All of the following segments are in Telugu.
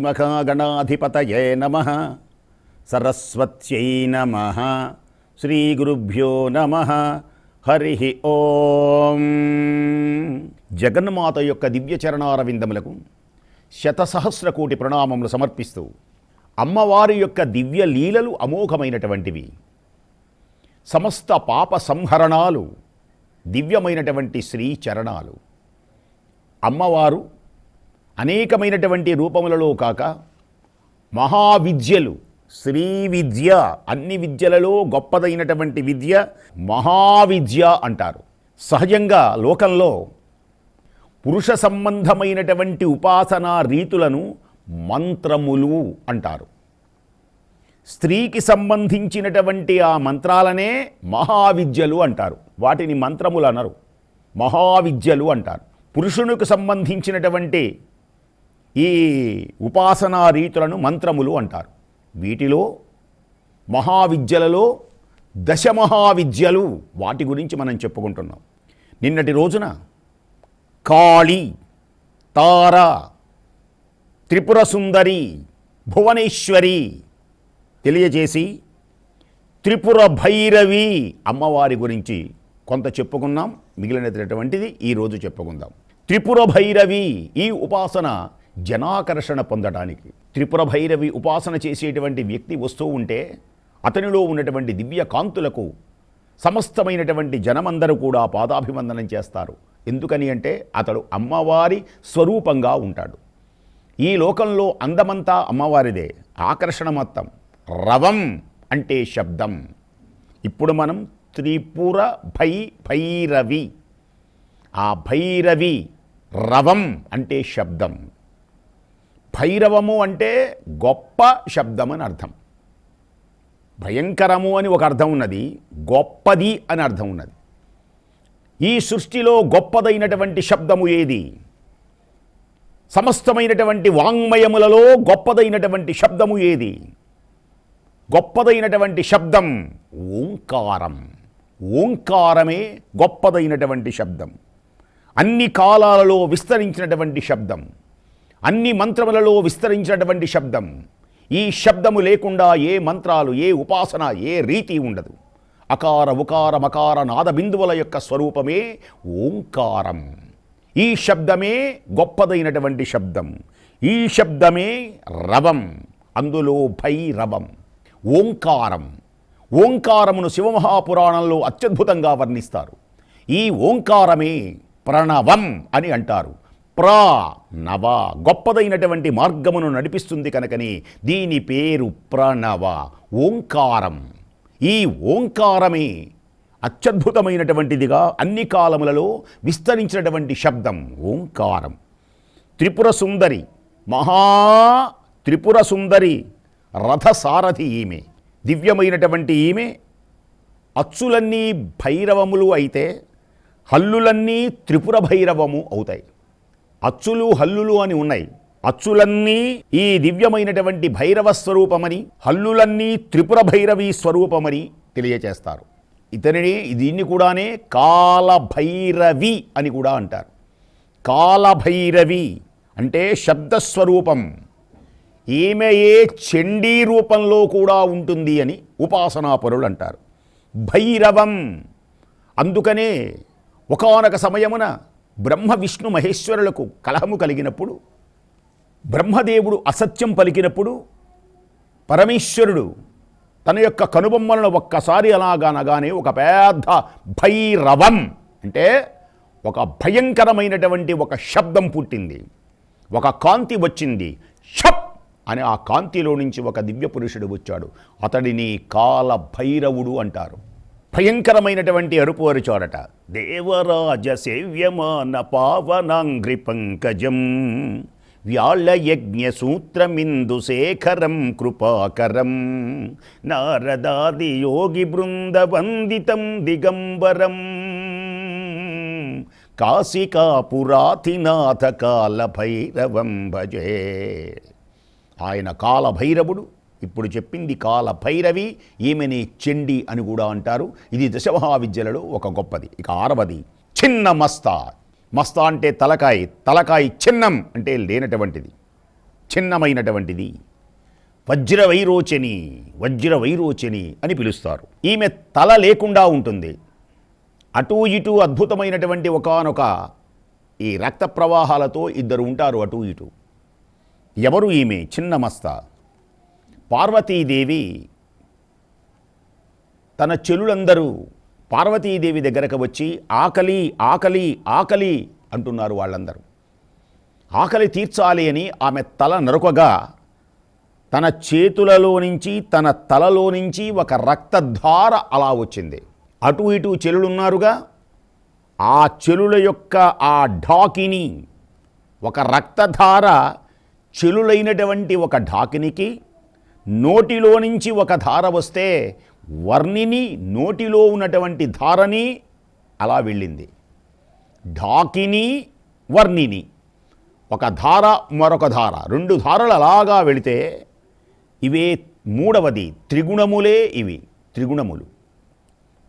శ్రీమహాగణాధిపతయే నమ. సరస్వత్యై నమ. శ్రీగురుభ్యో నమ. హరి ఓం. జగన్మాత యొక్క దివ్య చరణారవిందములకు శతసహస్ర కోటి ప్రణామములు సమర్పిస్తూ అమ్మవారి యొక్క దివ్య లీలలు అమోఘమైనటువంటివి. సమస్త పాప సంహరణాలు దివ్యమైనటువంటి శ్రీ చరణాలు అమ్మవారు అనేకమైనటువంటి రూపములలో కాక మహావిద్యలు శ్రీ విద్య అన్ని విద్యలలో గొప్పదైనటువంటి విద్య మహావిద్య అంటారు. సహజంగా లోకంలో పురుష సంబంధమైనటువంటి ఉపాసనా రీతులను మంత్రములు అంటారు. స్త్రీకి సంబంధించినటువంటి ఆ మంత్రాలనే మహావిద్యలు అంటారు. వాటిని మంత్రములు అనరు. మహావిద్యలు అంటారు. పురుషునికి సంబంధించినటువంటి ఈ ఉపాసనా రీతులను మంత్రములు అంటారు. వీటిలో మహావిద్యలలో దశ మహావిద్యలు వాటి గురించి మనం చెప్పుకుంటున్నాం. నిన్నటి రోజున కాళి తార త్రిపుర సుందరి భువనేశ్వరి తెలియజేసి త్రిపుర భైరవి అమ్మవారి గురించి కొంత చెప్పుకున్నాం. మిగిలినటువంటిది ఈరోజు చెప్పుకుందాం. త్రిపుర భైరవి ఈ ఉపాసన జనాకర్షణ పొందడానికి త్రిపుర భైరవి ఉపాసన చేసేటువంటి వ్యక్తి వస్తూ ఉంటే అతనిలో ఉన్నటువంటి దివ్య కాంతులకు సమస్తమైనటువంటి జనమందరూ కూడా పాదాభివందనం చేస్తారు. ఎందుకని అంటే అతడు అమ్మవారి స్వరూపంగా ఉంటాడు. ఈ లోకంలో అందమంతా అమ్మవారిదే. ఆకర్షణ మొత్తం రవం అంటే శబ్దం. ఇప్పుడు మనం త్రిపుర భై భైరవి. ఆ భైరవి రవం అంటే శబ్దం. భైరవము అంటే గొప్ప శబ్దం అని అర్థం. భయంకరము అని ఒక అర్థం ఉన్నది గొప్పది అని అర్థం ఉన్నది. ఈ సృష్టిలో గొప్పదైనటువంటి శబ్దము ఏది? సమస్తమైనటువంటి వాంగ్మయములలో గొప్పదైనటువంటి శబ్దము ఏది? గొప్పదైనటువంటి శబ్దం ఓంకారం. ఓంకారమే గొప్పదైనటువంటి శబ్దం. అన్ని కాలాలలో విస్తరించినటువంటి శబ్దం. అన్ని మంత్రములలో విస్తరించినటువంటి శబ్దం. ఈ శబ్దము లేకుండా ఏ మంత్రాలు ఏ ఉపాసన ఏ రీతి ఉండదు. అకార ఉకార మకార నాదబిందువుల యొక్క స్వరూపమే ఓంకారం. ఈ శబ్దమే గొప్పదైనటువంటి శబ్దం. ఈ శబ్దమే రవం. అందులో భైరవం. ఓంకారం. ఓంకారమును శివమహాపురాణంలో అత్యద్భుతంగా వర్ణిస్తారు. ఈ ఓంకారమే ప్రణవం అని అంటారు. ప్రా నవ గొప్పదైనటువంటి మార్గమును నడిపిస్తుంది కనుకని దీని పేరు ప్రణవ ఓంకారం. ఈ ఓంకారమే అత్యద్భుతమైనటువంటిదిగా అన్ని కాలములలో విస్తరించినటువంటి శబ్దం ఓంకారం. త్రిపుర సుందరి మహా త్రిపుర సుందరి రథసారథి ఈమె దివ్యమైనటువంటి ఈమె. అచ్చులన్నీ భైరవములు అయితే హల్లులన్నీ త్రిపుర భైరవము అవుతాయి. అచ్చులు హల్లులు అని ఉన్నాయి. అచ్చులన్నీ ఈ దివ్యమైనటువంటి భైరవ స్వరూపమని హల్లులన్నీ త్రిపుర భైరవి స్వరూపమని తెలియచేస్తారు. ఇతనిని దీన్ని కూడానే కాలభైరవి అని కూడా అంటారు. కాలభైరవి అంటే శబ్దస్వరూపం ఈమెయే చండీ రూపంలో కూడా ఉంటుంది అని ఉపాసనాపరులు అంటారు. భైరవం. అందుకనే ఒకనొక సమయమున బ్రహ్మ విష్ణు మహేశ్వరులకు కలహము కలిగినప్పుడు బ్రహ్మదేవుడు అసత్యం పలికినప్పుడు పరమేశ్వరుడు తన యొక్క కనుబొమ్మలను ఒక్కసారి అలాగనగానే ఒక పెద్ద భైరవం అంటే ఒక భయంకరమైనటువంటి ఒక శబ్దం పుట్టింది. ఒక కాంతి వచ్చింది. షప్! అని ఆ కాంతిలో నుంచి ఒక దివ్య పురుషుడు వచ్చాడు. అతడిని కాల భైరవుడు అంటారు. భయంకరమైనటువంటి అరుపు అరుచాడట దేవరాజ సేవ్యమాన పావనాంగ్రి పంకజం వ్యాళ యజ్ఞ సూత్రమిందు శేఖరం కృపాకరం నారదాది యోగి బృంద వందితం దిగంబరం. కాశికాపురాతినాథ కాల భైరవం భజే. ఆయన కాలభైరవుడు ఇప్పుడు చెప్పింది కాల భైరవి ఈమెని చెండి అని కూడా అంటారు. ఇది దశమహావిద్యలలో ఒక గొప్పది ఇక ఆరవది చిన్న మస్తా. మస్తా అంటే తలకాయ తలకాయ చిన్నం అంటే లేనటువంటిది చిన్నమైనటువంటిది. వజ్ర వైరోచని వజ్ర వైరోచని అని పిలుస్తారు. ఈమె తల లేకుండా ఉంటుంది. అటూ ఇటూ అద్భుతమైనటువంటి ఒకనొక ఈ రక్త ప్రవాహాలతో ఇద్దరు ఉంటారు అటూ ఇటూ. ఎవరు ఈమె? చిన్న మస్తా. పార్వతీదేవి తన చెలులందరూ పార్వతీదేవి దగ్గరకు వచ్చి ఆకలి ఆకలి ఆకలి అంటున్నారు వాళ్ళందరూ. ఆకలి తీర్చాలి అని ఆమె తల నరుకగా తన చేతులలో నుంచి తన తలలో నుంచి ఒక రక్తధార అలా వచ్చింది. అటు ఇటు చెలులున్నారుగా. ఆ చెలుల యొక్క ఆ ఢాకిని ఒక రక్తధార చెలులైనటువంటి ఒక ఢాకినికి నోటిలో నుంచి ఒక ధార వస్తే వర్ణిని నోటిలో ఉన్నటువంటి ధారని అలా వెళ్ళింది. ఢాకిని వర్ణిని. ఒక ధార మరొక ధార. రెండు ధారలు అలాగా వెళితే ఇవే మూడవది త్రిగుణములే ఇవి త్రిగుణములు.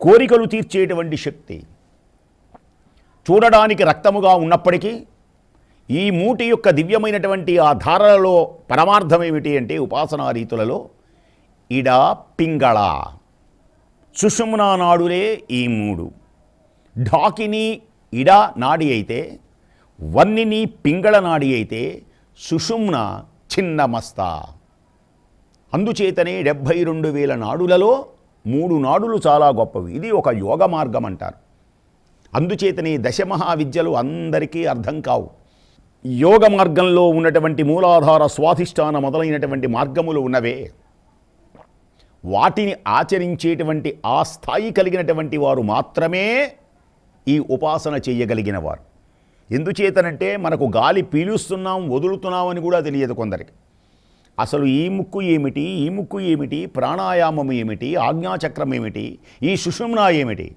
కోరికలు తీర్చేటువంటి శక్తి. చూడడానికి రక్తముగా ఉన్నప్పటికీ ఈ మూటి యొక్క దివ్యమైనటువంటి ఆ ధారలలో పరమార్థం ఏమిటి అంటే ఉపాసనా రీతులలో ఇడ పింగళ. సుషుమ్నా నాడులే ఈ మూడు. ఢాకిని ఇడ నాడి అయితే వన్నిని పింగళ నాడి అయితే సుషుమ్న చిన్నమస్త అందుచేతనే డెబ్భై రెండు వేల నాడులలో మూడు నాడులు చాలా గొప్పవి. ఇది ఒక యోగ మార్గం అంటారు. అందుచేతనే దశమహావిద్యలు అందరికీ అర్థం కావు. యోగ మార్గంలో ఉన్నటువంటి మూలాధార స్వాధిష్టాన మొదలైనటువంటి మార్గములు ఉన్నవే. వాటిని ఆచరించేటువంటి ఆ స్థాయి కలిగినటువంటి వారు మాత్రమే ఈ ఉపాసన చేయగలిగిన వారు. ఎందుచేతనంటే మనకు గాలి పీలుస్తున్నాం వదులుతున్నాం అని కూడా తెలియదు కొందరికి. అసలు ఈ ముక్కు ఏమిటి ఈ ముక్కు ఏమిటి ప్రాణాయామం ఏమిటి ఆజ్ఞాచక్రం ఏమిటి ఈ సుషుమ్న ఏమిటి?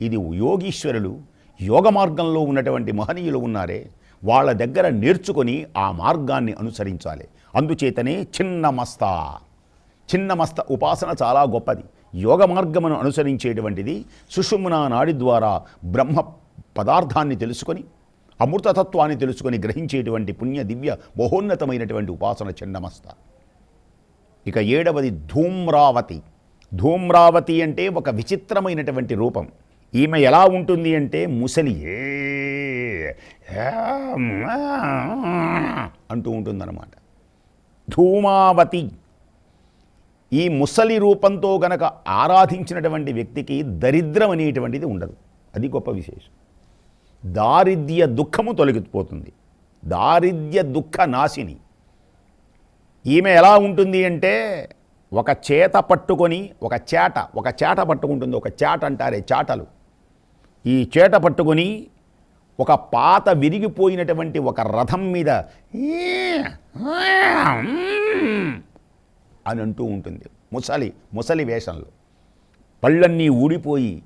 ఇది యోగీశ్వరులు యోగ మార్గంలో ఉన్నటువంటి మహనీయులు ఉన్నారే. వాళ్ళ దగ్గర నేర్చుకొని ఆ మార్గాన్ని అనుసరించాలి. అందుచేతనే చిన్నమస్త. చిన్నమస్త ఉపాసన చాలా గొప్పది. యోగ మార్గమును అనుసరించేటువంటిది సుషుమ్న నాడి ద్వారా బ్రహ్మ పదార్థాన్ని తెలుసుకొని అమృతతత్వాన్ని తెలుసుకొని గ్రహించేటువంటి పుణ్య దివ్య బహోన్నతమైనటువంటి ఉపాసన చిన్నమస్త. ఇక ఏడవది ధూమ్రావతి. ధూమ్రావతి అంటే ఒక విచిత్రమైనటువంటి రూపం. ఈమె ఎలా ఉంటుంది అంటే ముసలి అంటూ ఉంటుందన్నమాట. ధూమావతి. ఈ ముసలి రూపంతో గనక ఆరాధించినటువంటి వ్యక్తికి దరిద్రం అనేటువంటిది ఉండదు. అది గొప్ప విశేషం. దారిద్ర్య దుఃఖము తొలగిపోతుంది. దారిద్ర్య దుఃఖ నాశిని. ఈమె ఎలా ఉంటుంది అంటే ఒక చేత పట్టుకొని ఒక చేట ఒక చేట పట్టుకుంటుంది ఒక చేట అంటారే చాటలు. ఈ చేట పట్టుకొని ఒక పాత విరిగిపోయినటువంటి ఒక రథం మీద అని అంటూ ఉంటుంది. ముసలి ముసలి వేషంలో. పళ్ళన్నీ ఊడిపోయి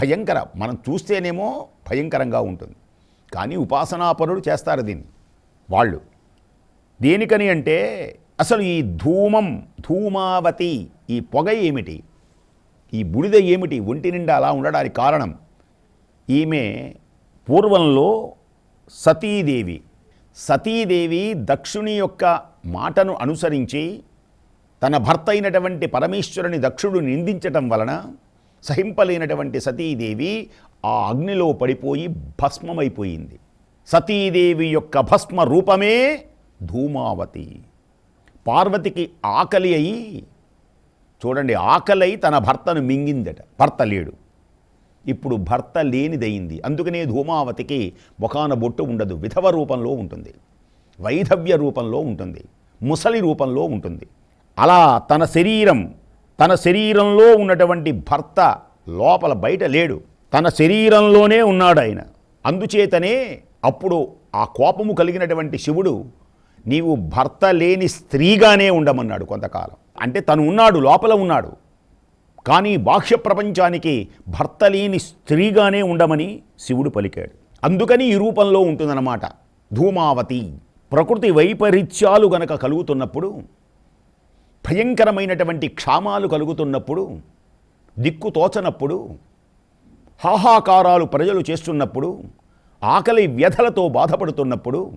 భయంకర మనం చూస్తేనేమో భయంకరంగా ఉంటుంది. కానీ ఉపాసనాపరులు చేస్తారు దీన్ని వాళ్ళు. దేనికని అంటే అసలు ఈ ధూమం ధూమావతి ఈ పొగ ఏమిటి? ఈ బుడిద ఏమిటి? ఒంటి నిండా అలా ఉండడానికి కారణం? ఈమె పూర్వంలో సతీదేవి. సతీదేవి దక్షుని యొక్క మాటను అనుసరించి తన భర్త అయినటువంటి పరమేశ్వరుని దక్షుడు నిందించటం వలన సహింపలేనటువంటి సతీదేవి ఆ అగ్నిలో పడిపోయి భస్మమైపోయింది. సతీదేవి యొక్క భస్మ రూపమే ధూమావతి. పార్వతికి ఆకలి అయి చూడండి ఆకలై తన భర్తను మింగిందట. భర్త లేడు. ఇప్పుడు భర్త లేనిదయింది. అందుకనే ధూమావతికి ముఖాన బొట్టు ఉండదు. విధవ రూపంలో ఉంటుంది. వైధవ్య రూపంలో ఉంటుంది. ముసలి రూపంలో ఉంటుంది. అలా తన శరీరం తన శరీరంలో ఉన్నటువంటి భర్త లోపల బయట లేడు. తన శరీరంలోనే ఉన్నాడు ఆయన. అందుచేతనే అప్పుడు ఆ కోపము కలిగినటువంటి శివుడు నీవు భర్త లేని స్త్రీగానే ఉండమన్నాడు కొంతకాలం. అంటే తను ఉన్నాడు లోపల ఉన్నాడు. కానీ బాహ్య ప్రపంచానికి భర్త లేని స్త్రీగానే ఉండమని శివుడు పలికాడు. అందుకని ఈ రూపంలో ఉంటుందన్నమాట. ధూమావతి. ప్రకృతి వైపరీత్యాలు గనక కలుగుతున్నప్పుడు భయంకరమైనటువంటి క్షామాలు కలుగుతున్నప్పుడు దిక్కు తోచనప్పుడు హాహాకారాలు ప్రజలు చేస్తున్నప్పుడు ఆకలి వ్యధలతో బాధపడుతున్నప్పుడు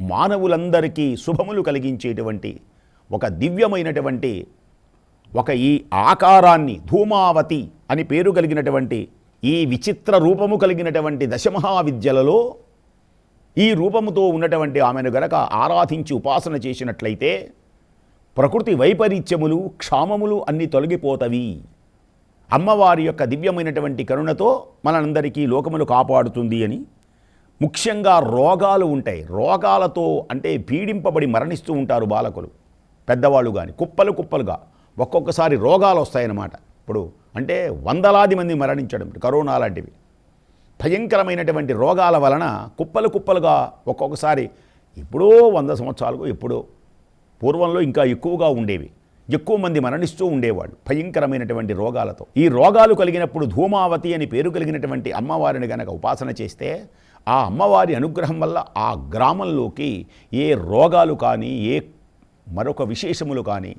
మానవులందరికీ శుభములు కలిగించేటువంటి ఒక దివ్యమైనటువంటి ఒక ఈ ఆకారాన్ని ధూమావతి అని పేరు కలిగినటువంటి ఈ విచిత్ర రూపము కలిగినటువంటి దశమహావిద్యలలో ఈ రూపముతో ఉన్నటువంటి ఆమెను గనక ఆరాధించి ఉపాసన చేసినట్లయితే ప్రకృతి వైపరీత్యములు క్షామములు అన్నీ తొలగిపోతవి. అమ్మవారి యొక్క దివ్యమైనటువంటి కరుణతో మనందరికీ లోకములు కాపాడుతుంది అని ముఖ్యంగా రోగాలు ఉంటాయి. రోగాలతో అంటే పీడింపబడి మరణిస్తూ ఉంటారు బాలకులు. పెద్దవాళ్ళు కానీ కుప్పలు కుప్పలుగా ఒక్కొక్కసారి రోగాలు వస్తాయన్నమాట. ఇప్పుడు అంటే వందలాది మంది మరణించడం కరోనా లాంటివి. భయంకరమైనటువంటి రోగాల వలన కుప్పలు కుప్పలుగా ఒక్కొక్కసారి ఎప్పుడో వంద సంవత్సరాలకు ఎప్పుడో పూర్వంలో ఇంకా ఎక్కువగా ఉండేవి. ఎక్కువ మంది మరణిస్తూ ఉండేవాళ్ళు భయంకరమైనటువంటి రోగాలతో. ఈ రోగాలు కలిగినప్పుడు ధూమావతి అని పేరు కలిగినటువంటి అమ్మవారిని గనక ఉపాసన చేస్తే ఆ అమ్మవారి అనుగ్రహం వల్ల ఆ గ్రామంలోకి ఏ రోగాలు కానీ ఏ మరొక విశేషములు కానీ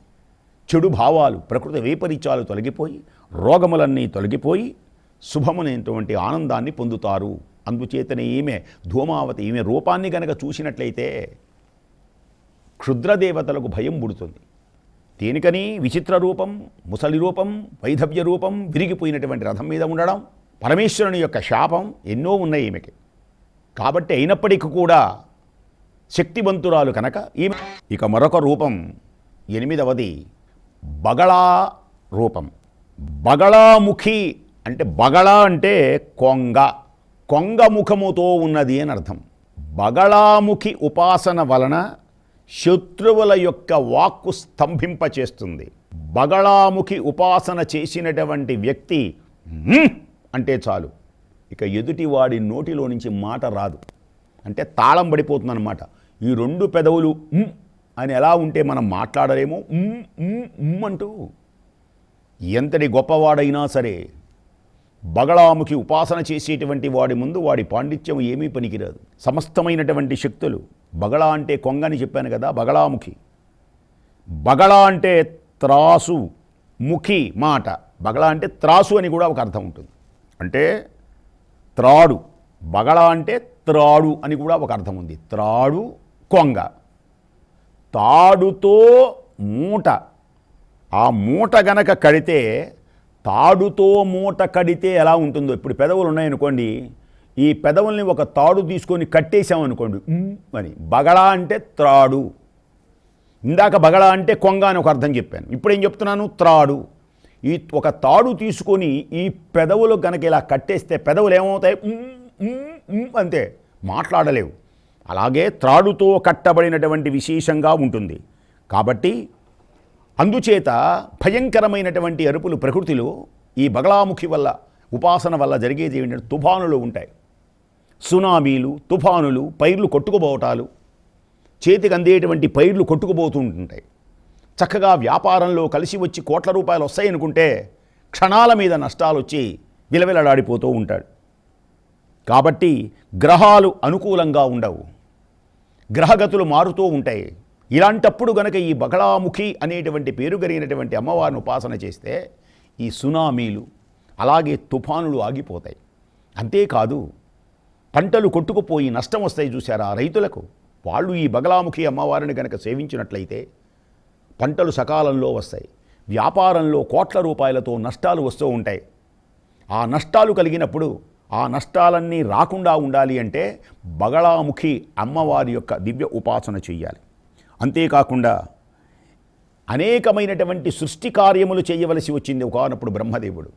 చెడు భావాలు ప్రకృతి వైపరీత్యాలు తొలగిపోయి రోగములన్నీ తొలగిపోయి శుభమునైనటువంటి ఆనందాన్ని పొందుతారు. అందుచేతనే ఈమె ధూమావతి ఈమె రూపాన్ని గనక చూసినట్లయితే క్షుద్రదేవతలకు భయం పుడుతుంది. దేనికని విచిత్ర రూపం ముసలి రూపం వైధవ్య రూపం విరిగిపోయినటువంటి రథం మీద ఉండడం పరమేశ్వరుని యొక్క శాపం ఎన్నో ఉన్నాయి ఈమెకి. కాబట్టి అయినప్పటికీ కూడా శక్తివంతురాలు కనుక ఈమె ఇక మరొక రూపం ఎనిమిదవది బగళా రూపం. బగళాముఖి అంటే బగళా అంటే కొంగ. కొంగ ముఖముతో ఉన్నది అని అర్థం. బగళాముఖి ఉపాసన వలన శత్రువుల యొక్క వాక్కు స్తంభింపచేస్తుంది బగళాముఖి ఉపాసన చేసినటువంటి వ్యక్తి అంటే చాలు. ఇక ఎదుటివాడి నోటిలో నుంచి మాట రాదు. అంటే తాళం పడిపోతుందన్నమాట. ఈ రెండు పెదవులు అని ఎలా ఉంటే మనం మాట్లాడలేమో ఉమ్, అంటూ. ఎంతటి గొప్పవాడైనా సరే బగళాముఖి ఉపాసన చేసేటువంటి వాడి ముందు వాడి పాండిత్యం ఏమీ పనికిరాదు. సమస్తమైనటువంటి శక్తులు బగళ అంటే కొంగని చెప్పాను కదా బగళాముఖి. బగళ అంటే త్రాసు ముఖి మాట. బగళ అంటే త్రాసు అని కూడా ఒక అర్థం ఉంటుంది. అంటే త్రాడు. బగళ అంటే త్రాడు అని కూడా ఒక అర్థం ఉంది. త్రాడు కొంగ తాడుతో మూట. ఆ మూట గనక కడితే తాడుతో మూట కడితే ఎలా ఉంటుందో? ఇప్పుడు పెదవులు ఉన్నాయనుకోండి ఈ పెదవుల్ని ఒక తాడు తీసుకొని కట్టేసామనుకోండి అని బగడా అంటే త్రాడు. ఇందాక బగడా అంటే కొంగ అని ఒక అర్థం చెప్పాను. ఇప్పుడు ఏం చెప్తున్నాను? త్రాడు. ఈ ఒక తాడు తీసుకొని ఈ పెదవులు కనుక ఇలా కట్టేస్తే పెదవులు ఏమవుతాయి? ఉమ్ అంతే. మాట్లాడలేవు. అలాగే త్రాడుతో కట్టబడినటువంటి విశేషంగా ఉంటుంది. కాబట్టి అందుచేత భయంకరమైనటువంటి అరుపులు ప్రకృతిలో ఈ బగళాముఖి వల్ల ఉపాసన వల్ల జరిగేది ఏంటంటే తుఫానులు ఉంటాయి. సునామీలు తుఫానులు పైర్లు కొట్టుకుపోవటాలు చేతికి అందేటువంటి పైర్లు కొట్టుకుపోతూ ఉంటుంటాయి చక్కగా వ్యాపారంలో కలిసి వచ్చి కోట్ల రూపాయలు వస్తాయనుకుంటే క్షణాల మీద నష్టాలు వచ్చి విలవిలలాడిపోతూ ఉంటాడు. కాబట్టి గ్రహాలు అనుకూలంగా ఉండవు. గ్రహగతులు మారుతూ ఉంటాయి. ఇలాంటప్పుడు గనక ఈ బగళాముఖి అనేటువంటి పేరు కలిగినటువంటి అమ్మవారిని ఉపాసన చేస్తే ఈ సునామీలు అలాగే తుఫానులు ఆగిపోతాయి. అంతేకాదు పంటలు కొట్టుకుపోయి నష్టం వస్తాయి చూసారా రైతులకు? వాళ్ళు ఈ బగలాముఖి అమ్మవారిని కనుక సేవించినట్లయితే పంటలు సకాలంలో వస్తాయి. వ్యాపారంలో కోట్ల రూపాయలతో నష్టాలు వస్తూ ఉంటాయి. ఆ నష్టాలు కలిగినప్పుడు ఆ నష్టాలన్నీ రాకుండా ఉండాలి అంటే బగళాముఖి అమ్మవారి యొక్క దివ్య ఉపాసన చెయ్యాలి. అంతేకాకుండా అనేకమైనటువంటి సృష్టి కార్యములు చేయవలసి వచ్చింది ఒకనప్పుడు బ్రహ్మదేవుడు.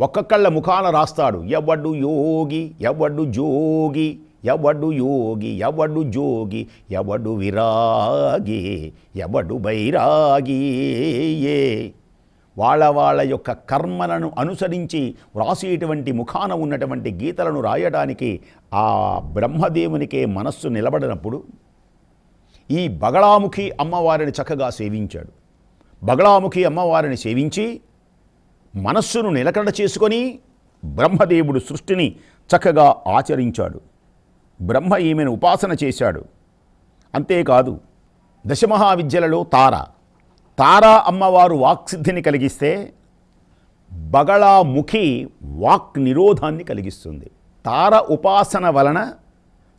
ఒక్కొక్కళ్ళ ముఖాన రాస్తాడు ఎవడు యోగి ఎవడు జోగి ఎవడు యోగి ఎవడు జోగి ఎవడు విరాగి ఎవడు బైరాగి ఏ వాళ్ళ వాళ్ళ యొక్క కర్మలను అనుసరించి వ్రాసేటువంటి ముఖాన ఉన్నటువంటి గీతలను రాయడానికి ఆ బ్రహ్మదేవునికే మనస్సు నిలబడినప్పుడు ఈ బగళాముఖి అమ్మవారిని చక్కగా సేవించాడు. బగళాముఖి అమ్మవారిని సేవించి మనస్సును నిలకడ చేసుకొని బ్రహ్మదేవుడు సృష్టిని చక్కగా ఆచరించాడు. బ్రహ్మ ఈమెను ఉపాసన చేశాడు. అంతేకాదు దశమహావిద్యలలో తార తారా అమ్మవారు వాక్సిద్ధిని కలిగిస్తే బగళాముఖి వాక్ నిరోధాన్ని కలిగిస్తుంది. తార ఉపాసన వలన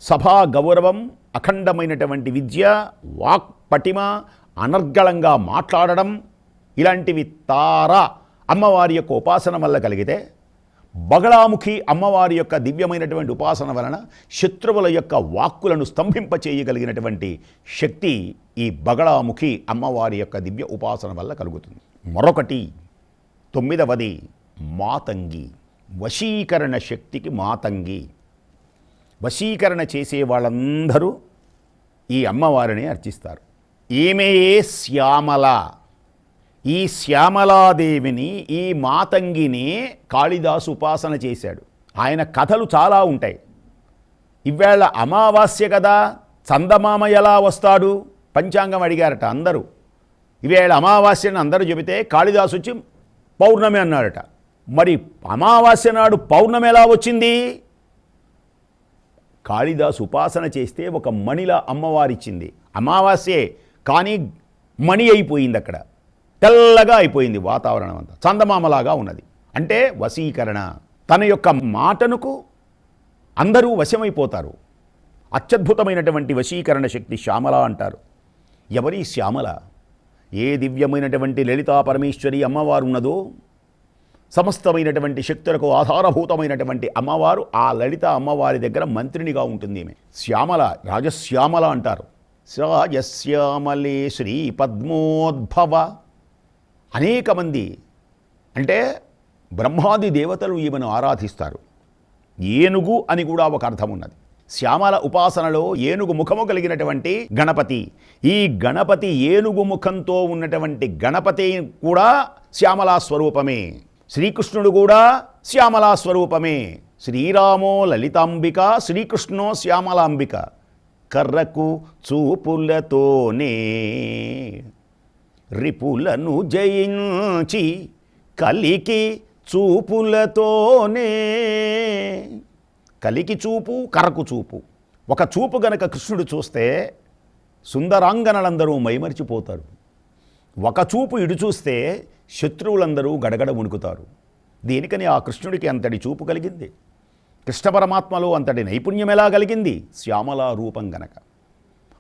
సభా గౌరవం అఖండమైనటువంటి విద్య వాక్ పటిమ అనర్గళంగా మాట్లాడడం ఇలాంటివి తార అమ్మవారి యొక్క ఉపాసన వల్ల కలిగితే బగళాముఖి అమ్మవారి యొక్క దివ్యమైనటువంటి ఉపాసన వలన శత్రువుల యొక్క వాక్కులను స్తంభింపచేయగలిగినటువంటి శక్తి ఈ బగళాముఖి అమ్మవారి యొక్క దివ్య ఉపాసన వల్ల కలుగుతుంది. మరొకటి తొమ్మిదవది మాతంగి. వశీకరణ శక్తికి మాతంగి. వశీకరణ చేసే వాళ్ళందరూ ఈ అమ్మవారిని అర్చిస్తారు. ఈమెయే శ్యామల. ఈ శ్యామలాదేవిని ఈ మాతంగిని కాళిదాసు ఉపాసన చేశాడు. ఆయన కథలు చాలా ఉంటాయి. ఇవాళ అమావాస్య కదా చందమామ ఎలా వస్తాడు? పంచాంగం అడిగారట అందరూ. ఇవేళ అమావాస్యని అందరూ చెబితే కాళిదాసు వచ్చి పౌర్ణమి అన్నాడట. మరి అమావాస్య నాడు పౌర్ణమి ఎలా వచ్చింది? కాళిదాసు ఉపాసన చేస్తే ఒక మణిలా అమ్మవారిచ్చింది. అమావాస్యే కానీ మణి అయిపోయింది అక్కడ తెల్లగా అయిపోయింది వాతావరణం అంతా. చందమామలాగా ఉన్నది. అంటే వశీకరణ. తన యొక్క మాటనుకు అందరూ వశమైపోతారు. అత్యద్భుతమైనటువంటి వశీకరణ శక్తి శ్యామల అంటారు. ఎవరి శ్యామల? ఏ దివ్యమైనటువంటి లలితా పరమేశ్వరి అమ్మవారు ఉన్నదో సమస్తమైనటువంటి శక్తులకు ఆధారభూతమైనటువంటి అమ్మవారు ఆ లలిత అమ్మవారి దగ్గర మంత్రినిగా ఉంటుంది ఈమె శ్యామల రాజశ్యామల అంటారు. రాజశ్యామలే శ్రీ పద్మోద్భవ అనేక మంది అంటే బ్రహ్మాది దేవతలు ఈమెను ఆరాధిస్తారు. ఏనుగు అని కూడా ఒక అర్థం ఉన్నది శ్యామల ఉపాసనలో ఏనుగు ముఖము కలిగినటువంటి గణపతి ఈ గణపతి ఏనుగు ముఖంతో ఉన్నటువంటి గణపతి కూడా శ్యామలా స్వరూపమే. శ్రీకృష్ణుడు కూడా శ్యామలా స్వరూపమే. శ్రీరామో లలితాంబిక శ్రీకృష్ణో శ్యామలాంబిక. కర్రకు చూపులతోనే రిపులను జయించి కలికి చూపులతోనే. కలికి చూపు కరకు చూపు. ఒక చూపు గనక కృష్ణుడు చూస్తే సుందరాంగనలందరూ మైమరిచిపోతారు. ఒక చూపు ఇడు చూస్తే శత్రువులందరూ గడగడ వణుకుతారు. దేనికని ఆ కృష్ణుడికి అంతటి చూపు కలిగింది. కృష్ణ పరమాత్మలో అంతటి నైపుణ్యం ఎలా కలిగింది? శ్యామల రూపం గనక.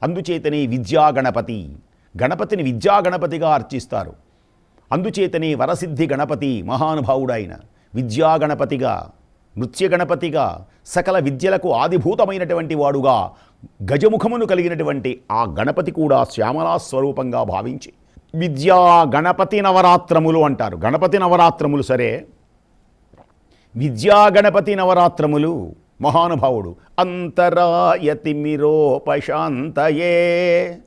అందుచేతనే విద్యా గణపతి గణపతిని విద్యా గణపతిగా అర్చిస్తారు. అందుచేతనే వరసిద్ధి గణపతి మహానుభావుడైన విద్యా గణపతిగా నృత్య గణపతిగా సకల విద్యలకు ఆదిభూతమైనటువంటి వాడుగా గజముఖమును కలిగినటువంటి ఆ గణపతి కూడా శ్యామలా స్వరూపంగా భావించి విద్యా గణపతి నవరాత్రములు అంటారు. గణపతి నవరాత్రములు సరే విద్యా గణపతి నవరాత్రములు మహానుభావుడు అంతరాయతిమిరోపశాంతయే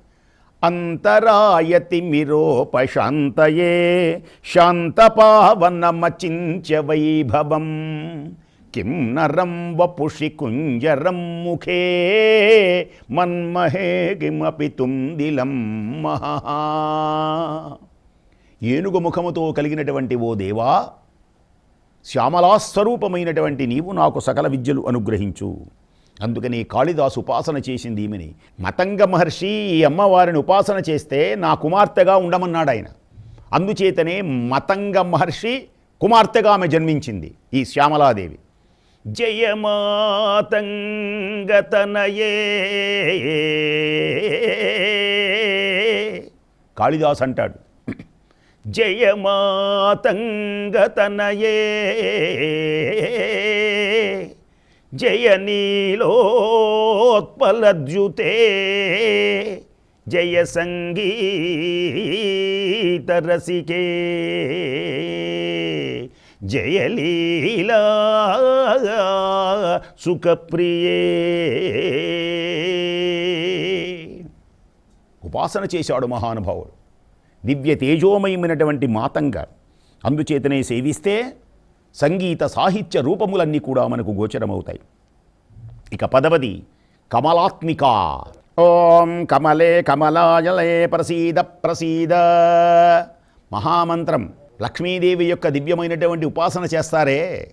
అంతరాయతిమిరోపశాంతయే శాంతపావనమచింత్య వైభవం కిం నరం వపుషి కుంజరం ముఖే మన్మహే కిమపి తుందిలం మహా. ఏనుగు ముఖముతో కలిగినటువంటి ఓ దేవా శ్యామలాస్వరూపమైనటువంటి నీవు నాకు సకల విద్యలు అనుగ్రహించు. అందుకని కాళిదాసు ఉపాసన చేసింది ఈమెని. మతంగ మహర్షి ఈ అమ్మవారిని ఉపాసన చేస్తే నా కుమార్తెగా ఉండమన్నాడు ఆయన అందుచేతనే మతంగ మహర్షి కుమార్తెగా ఆమె జన్మించింది ఈ శ్యామలాదేవి. జయమాతంగతనయే కాళిదాస్ అంటాడు. జయమాతంగతనయే జయ నీలోత్పలద్యుతే జయ సంగీత రసికే జయలీలా సుఖప్రియే. ఉపాసన చేశాడు మహానుభావుడు. దివ్య తేజోమయమైనటువంటి మాతంగా అందుచేతనే సేవిస్తే సంగీత సాహిత్య రూపములన్నీ కూడా మనకు గోచరమవుతాయి. ఇక పదవది కమలాత్మిక. ఓం కమలే కమలాయలే ప్రసీద ప్రసీద. మహామంత్రం లక్ష్మీదేవి యొక్క దివ్యమైనటువంటి ఉపాసన చేస్తారే.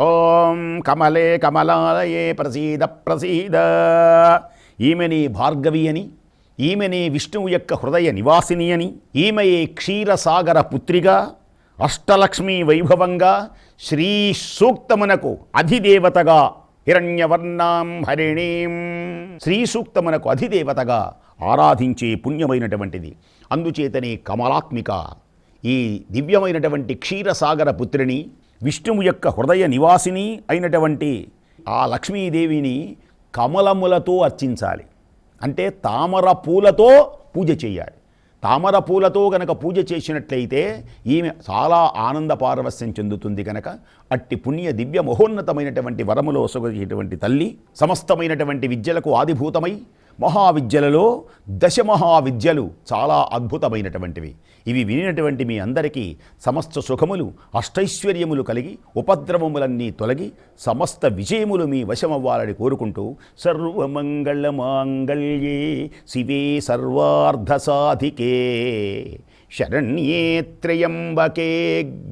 ఓం కమలే కమలాలయే ప్రసీద ప్రసీద. ఈమెని భార్గవి అని ఈమెని విష్ణువు యొక్క హృదయ నివాసిని అని ఈమెయే క్షీరసాగర పుత్రిగా అష్టలక్ష్మీ వైభవంగా శ్రీ సూక్తమునకు అధిదేవతగా హిరణ్యవర్ణాం హరిణీం. శ్రీ సూక్తమునకు అధిదేవతగా ఆరాధించే పుణ్యమైనటువంటిది. అందుచేతనే కమలాత్మిక ఈ దివ్యమైనటువంటి క్షీరసాగర పుత్రిని విష్ణువు యొక్క హృదయ నివాసిని అయినటువంటి ఆ లక్ష్మీదేవిని కమలములతో అర్చించాలి. అంటే తామర పూలతో పూజ చేయాలి. తామర పూలతో గనక పూజ చేసినట్లయితే ఈమె చాలా ఆనంద పారవస్యం చెందుతుంది గనక అట్టి పుణ్య దివ్య మహోన్నతమైనటువంటి వరములో ఒసగేటువంటి తల్లి సమస్తమైనటువంటి విద్యలకు ఆదిభూతమై మహావిద్యలలో దశ మహావిద్యలు చాలా అద్భుతమైనటువంటివి. ఇవి వినినటువంటి మీ అందరికీ సమస్త సుఖములు అష్టైశ్వర్యములు కలిగి ఉపద్రవములన్నీ తొలగి సమస్త విజయములు మీ వశమవ్వాలని కోరుకుంటూ సర్వమంగళమాంగళ్యే శివే సర్వార్ధ సాధికే శరణ్యే త్రయంబకే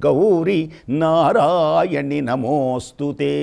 గౌరి నారాయణి నమోస్తుతే.